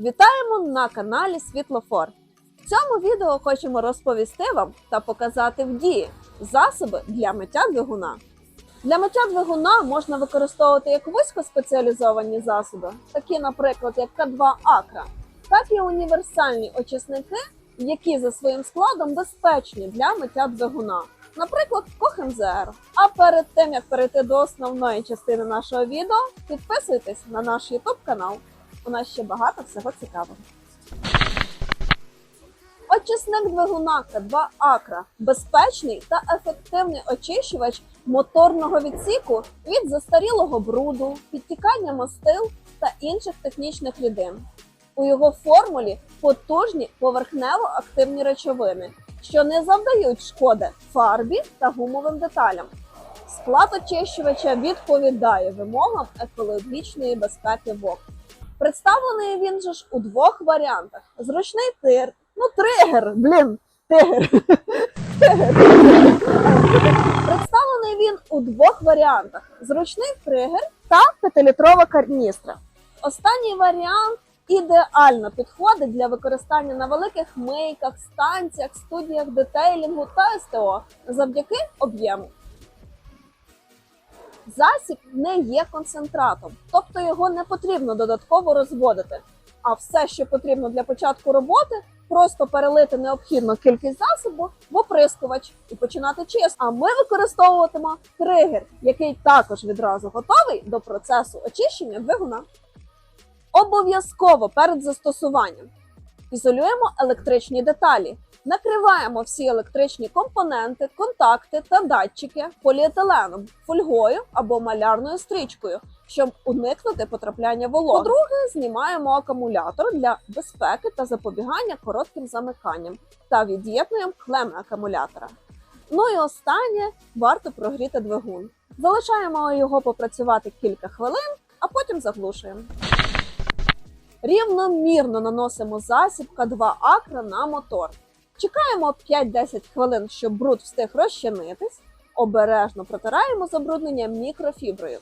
Вітаємо на каналі Світлофор. В цьому відео хочемо розповісти вам та показати в дії засоби для миття двигуна. Для миття двигуна можна використовувати як вузькоспеціалізовані засоби, такі, наприклад, як К2 Акра, так і універсальні очисники, які за своїм складом безпечні для миття двигуна, наприклад, Кохензер. А перед тим як перейти до основної частини нашого відео, підписуйтесь на наш YouTube канал. У нас ще багато всього цікавого. Очисник двигуна К2 Акра безпечний та ефективний очищувач моторного відсіку від застарілого бруду, підтікання мастил та інших технічних рідин. У його формулі потужні поверхнево-активні речовини, що не завдають шкоди фарбі та гумовим деталям. Склад очищувача відповідає вимогам екологічної безпеки ВОК. Представлений він же ж у двох варіантах: зручний тир, ну тригер, блін, тигер. Представлений він у двох варіантах: зручний тригер та п'ятилітрова карністра. Останній варіант ідеально підходить для використання на великих мийках, станціях, студіях детейлінгу та СТО завдяки об'єму. Засіб не є концентратом, тобто його не потрібно додатково розводити. А все, що потрібно для початку роботи, просто перелити необхідну кількість засобу в оприскувач і починати чистку. А ми використовуватимемо тригер, який також відразу готовий до процесу очищення двигуна. Обов'язково перед застосуванням ізолюємо електричні деталі. Накриваємо всі електричні компоненти, контакти та датчики поліетиленом, фольгою або малярною стрічкою, щоб уникнути потрапляння вологи. По-друге, знімаємо акумулятор для безпеки та запобігання коротким замиканням та від'єднуємо клеми акумулятора. Ну і останнє варто прогріти двигун. Залишаємо його попрацювати кілька хвилин, а потім заглушуємо. Рівномірно наносимо засіб К2 Акра на мотор. Чекаємо 5-10 хвилин, щоб бруд встиг розчинитись. Обережно протираємо забруднення мікрофіброю.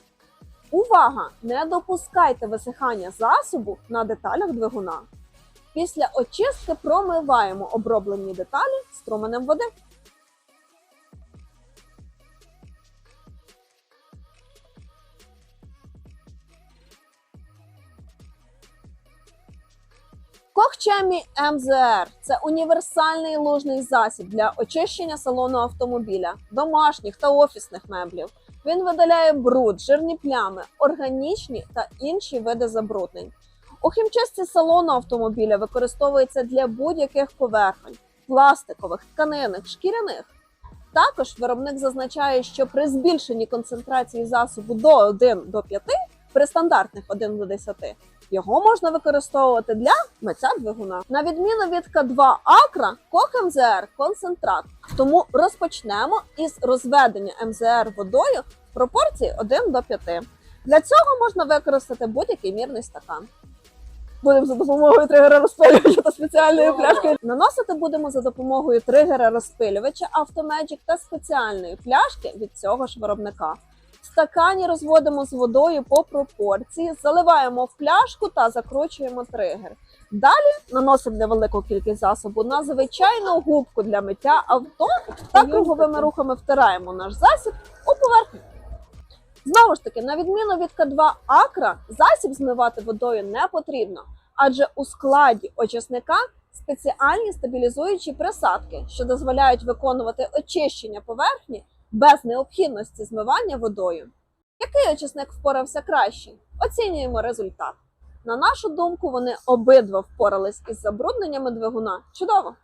Увага! Не допускайте висихання засобу на деталях двигуна. Після очистки промиваємо оброблені деталі струменем води. Кохчемі МЗР це універсальний лужний засіб для очищення салону автомобіля, домашніх та офісних меблів. Він видаляє бруд, жирні плями, органічні та інші види забруднень. У хімчистці салону автомобіля використовується для будь-яких поверхонь пластикових, тканинних, шкіряних. Також виробник зазначає, що при збільшенні концентрації засобу до 1 до 5 при стандартних 1 до 10 його можна використовувати для миття двигуна. На відміну від К2 Акра, Кох МЗР концентрат. Тому розпочнемо із розведення МЗР водою в пропорції 1 до 5. Для цього можна використати будь-який мірний стакан. Будемо за допомогою тригера розпилювача та спеціальної пляшки. Наносити будемо за допомогою тригера розпилювача Automagic та спеціальної пляшки від цього ж виробника. В стакані розводимо з водою по пропорції, заливаємо в пляшку та закручуємо тригер. Далі наносимо невелику кількість засобу на звичайну губку для миття авто та круговими рухами втираємо наш засіб у поверхню. Знову ж таки, на відміну від К2 Акра, засіб змивати водою не потрібно, адже у складі очисника спеціальні стабілізуючі присадки, що дозволяють виконувати очищення поверхні без необхідності змивання водою. Який очисник впорався краще? Оцінюємо результат. На нашу думку, вони обидва впорались із забрудненнями двигуна. Чудово!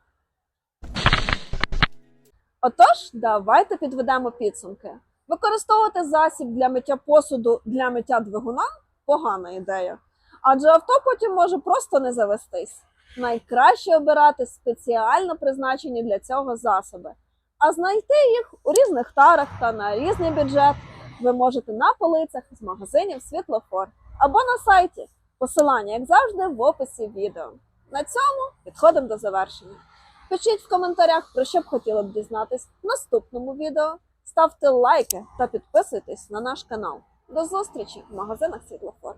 Отож, давайте підведемо підсумки. Використовувати засіб для миття посуду для миття двигуна погана ідея, адже авто потім може просто не завестись. Найкраще обирати спеціально призначені для цього засоби, а знайти їх у різних тарах та на різний бюджет ви можете на полицях з магазинів Світлофор або на сайті. Посилання, як завжди, в описі відео. На цьому підходимо до завершення. Пишіть в коментарях, про що б хотіли б дізнатись в наступному відео. Ставте лайки та підписуйтесь на наш канал. До зустрічі в магазинах Світлофор.